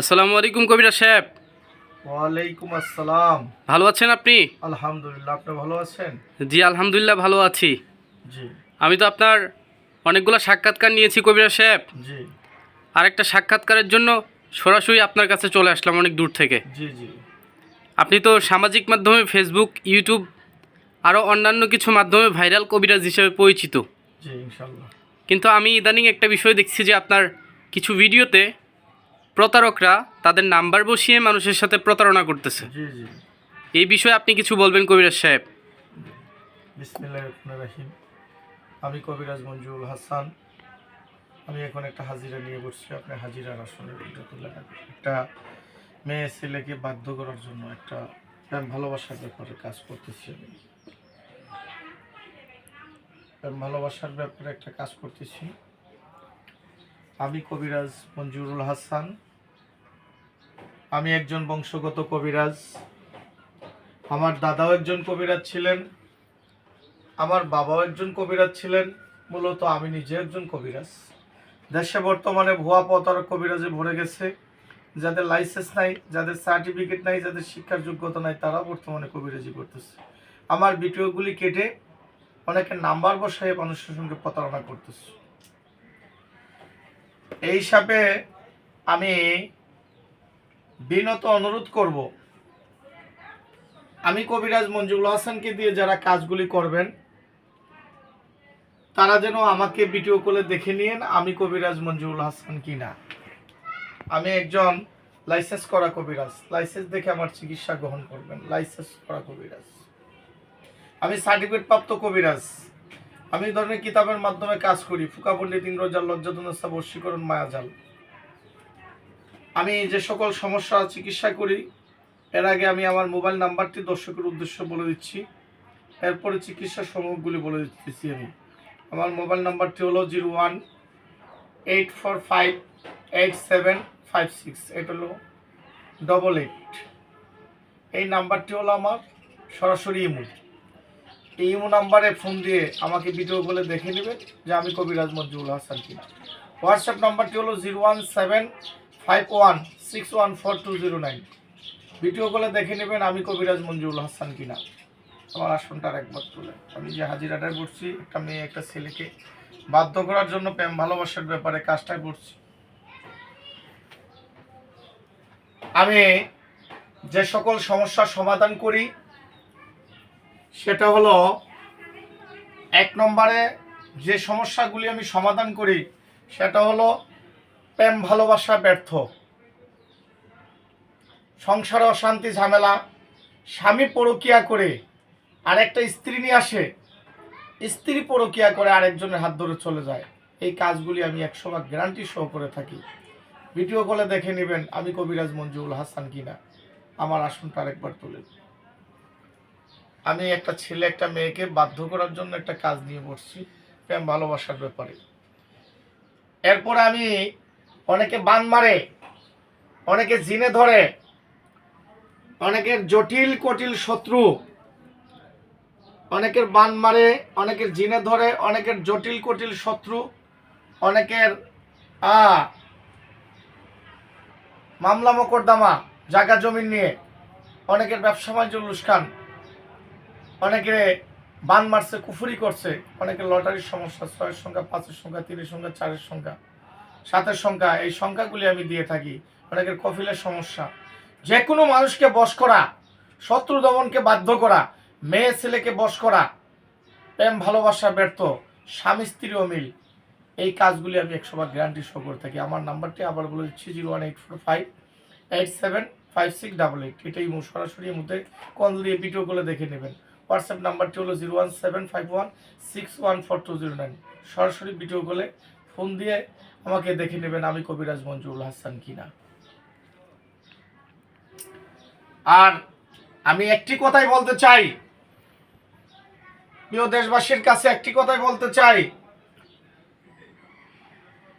আসসালামু আলাইকুম কবিরা সাহেব। ওয়ালাইকুম আসসালাম। ভালো আছেন আপনি? আলহামদুলিল্লাহ আপনি ভালো আছেন? জি আলহামদুলিল্লাহ ভালো আছি। জি। আমি তো আপনার অনেকগুলো সাক্ষাৎকার নিয়েছি কবিরা সাহেব। জি। আরেকটা সাক্ষাৎকারের জন্য সরাসরি আপনার কাছে চলে আসলাম অনেক দূর থেকে। জি জি। আপনি তো সামাজিক মাধ্যমে ফেসবুক ইউটিউব আরও অন্যান্য কিছু মাধ্যমে ভাইরাল কবিরাজ হিসেবে পরিচিত। জি ইনশাল্লাহ। কিন্তু আমি ইদানিং একটা বিষয় দেখছি যে আপনার কিছু ভিডিওতে প্রতারকরা তাদের নাম্বার বসিয়ে মানুষের সাথে প্রতারণা করতেছে। জি জি। এই বিষয়ে আপনি কিছু বলবেন কবিরাজ সাহেব? আমি কবিরাজ মঞ্জুরুল হাসান। আমি এখন একটা হাজিরা নিয়ে বসছি আপনি হাজিরার আসলে। একটা মেয়ে ছেলেকে বাধ্য করার জন্য একটা প্রেম ভালোবাসার ব্যাপারে কাজ করতেছি আমি। প্রেম ভালোবাসার ব্যাপারে একটা কাজ করতেছি। আমি কবিরাজ মঞ্জুরুল হাসান। আমি একজন বংশগত কবিরাজ। আমার দাদাও একজন কবিরাজ ছিলেন। আমার বাবাও একজন কবিরাজ ছিলেন। মূলত আমি নিজে একজন কবিরাজ। দেশে বর্তমানে ভুয়া প্রতারক কবিরাজে ভরে গেছে। যাদের লাইসেন্স নাই, যাদের সার্টিফিকেট নাই, যাদের শিক্ষার যোগ্যতা নাই তারা বর্তমানে কবিরাজি করতেছে। আমার ভিডিওগুলি কেটে অনেকে নাম্বার বসায় মানুষের সঙ্গে প্রতারণা করতেছে। এই হিসাবে আমি বিনত অনুরোধ করব। আমি কবিরাজ মঞ্জুরুল হাসানকে দিয়ে যারা কাজগুলি করবেন, তারা যেন আমাকে ভিডিও কলে দেখে নিয়েন আমি কবিরাজ মঞ্জুরুল হাসান কিনা। আমি একজন লাইসেন্স করা কবিরাজ, লাইসেন্স দেখে আমার চিকিৎসা গ্রহণ করবেন, লাইসেন্স করা কবিরাজ। আমি সার্টিফিকেট প্রাপ্ত কবিরাজ, আমি ধরনের কিতাবের মাধ্যমে কাজ করি ফুকা পণ্ডিত ইন্দ্রজাল লজ্জাতনস্তা বর্ষীকরণ মায়াজাল। আমি যে সকল সমস্যা চিকিৎসা করি, এর আগে আমি আমার মোবাইল নাম্বারটি দর্শকের উদ্দেশ্য বলে দিচ্ছি। এরপরে চিকিৎসা সমূহগুলি বলে দিচ্ছি আমি। আমার মোবাইল নাম্বারটি হলো zero one eight four five eight seven five six. এটা হলো ডবল এইট এই নাম্বারটি হলো আমার সরাসরি ইমো। এই ইমো নাম্বারে ফোন দিয়ে আমাকে ভিডিও বলে দেখে নেবেন যে আমি কবিরাজ মঞ্জুরুল হাসান কিনা। হোয়াটসঅ্যাপ নাম্বারটি হলো zero one seven five one six one four two zero nine video কলে দেখে নেবেন আমি কবিরাজ মঞ্জুরুল হাসান কিনা। আমার আসনটার একবার তুলে। আমি যে হাজিরাটায় করছি একটা মেয়ে, একটা ছেলেকে বাধ্য করার জন্য প্রেম ভালোবাসার ব্যাপারে কাজটাই করছি আমি যে সকল সমস্যার সমাধান করি, সেটা হলো এক নম্বরে যে সমস্যাগুলি আমি সমাধান করি, সেটা হলো প্রেম, ভালোবাসা, ব্যর্থ। সংসারে অশান্তি, ঝামেলা, স্বামী পরকিয়া করে আরেকটা স্ত্রী নিয়ে আসে, স্ত্রী পরকিয়া করে আরেকজনের হাত ধরে চলে যায়। এই কাজগুলি আমি একশো গ্যারান্টি সহ করে থাকি। ভিডিও কলে দেখে নেবেন আমি কবিরাজ মঞ্জুরুল হাসান কিনা। আমার আসনটা আরেকবার তুলে আমি একটা ছেলে, একটা মেয়েকে বাধ্য করার জন্য একটা কাজ নিয়ে বসছি প্রেম, ভালোবাসার ব্যাপারে। এরপর আমি অনেকে বান মারে, অনেকে জিনে ধরে, অনেকের জটিল কটিল শত্রু, অনেকের বান মারে, অনেকের জিনে ধরে, অনেকের জটিল কটিল শত্রু, অনেকের মামলা মোকদ্দমা, জায়গা জমি নিয়ে, অনেকের ব্যবসা বাণিজ্য লুস্কান, অনেকে বান মারছে, কুফুরি করছে, অনেকের লটারির সমস্যা ছয়ের সংখ্যা, পাঁচের সংখ্যা, তিনের সংখ্যা, চারের সংখ্যা। সাতের সংখ্যা, এই সংখ্যাগুলি আমি দিয়ে থাকি। অনেকের কফিলের সমস্যা। যে কোনো মানুষকে বশ করা, শত্রু দমনকে বাধ্য করা, মেয়ে ছেলেকে বশ করা, প্রেম, ভালোবাসা, ব্যর্থ, স্বামী, স্ত্রী অমিল এই কাজগুলি আমি একশো বার গ্যারান্টি শো করে থাকি। আমার নাম্বারটি আবার বলে দিচ্ছি, zero one eight four five eight seven five six double eight. এটাই সরাসরি মধ্যে কল দিয়ে ভিডিও ভিডিওগুলো দেখে নেবেন। হোয়াটসঅ্যাপ নাম্বারটি হলো zero one seven five one six one four two zero nine. সরাসরি ভিডিওগুলো ফোন দিয়ে আমাকে দেখে নেবেন আমি কবিরাজ মঞ্জুরুল হাসান কিনা। আর আমি একটি কথাই বলতে চাই। প্রিয় দেশবাসীর কাছে একটি কথাই বলতে চাই।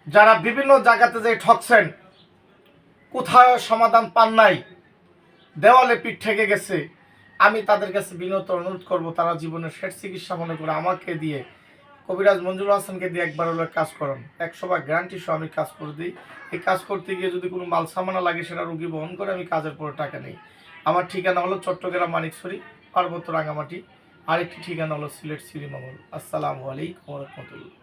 যারা বিভিন্ন জায়গাতে যে ঠকছেন কোথাও সমাধান পান নাই, দেওয়ালে পিঠ ঠেকে গেছে, আমি তাদের কাছে বিনত অনুরোধ করব, তারা জীবনের শেষ চিকিৎসা মনে করে আমাকে দিয়ে কবিরাজ মঞ্জুর হাসানকে দিয়ে একবার হলো কাজ করান। একশো বা গ্যারান্টি সহ আমি কাজ করে দিই। এই কাজ করতে গিয়ে যদি কোনো মাল সামানা লাগে, সেটা রুগী বহন করে আমি কাজের পরে টাকা নেই। আমার ঠিকানা হলো চট্টগ্রাম মানিকছড়ি, পার্বত্য রাঙামাটি আরেকটি ঠিকানা হলো সিলেট শ্রীমঙ্গল। আসসালামু আলাইকুম রহমতুল্লাহ।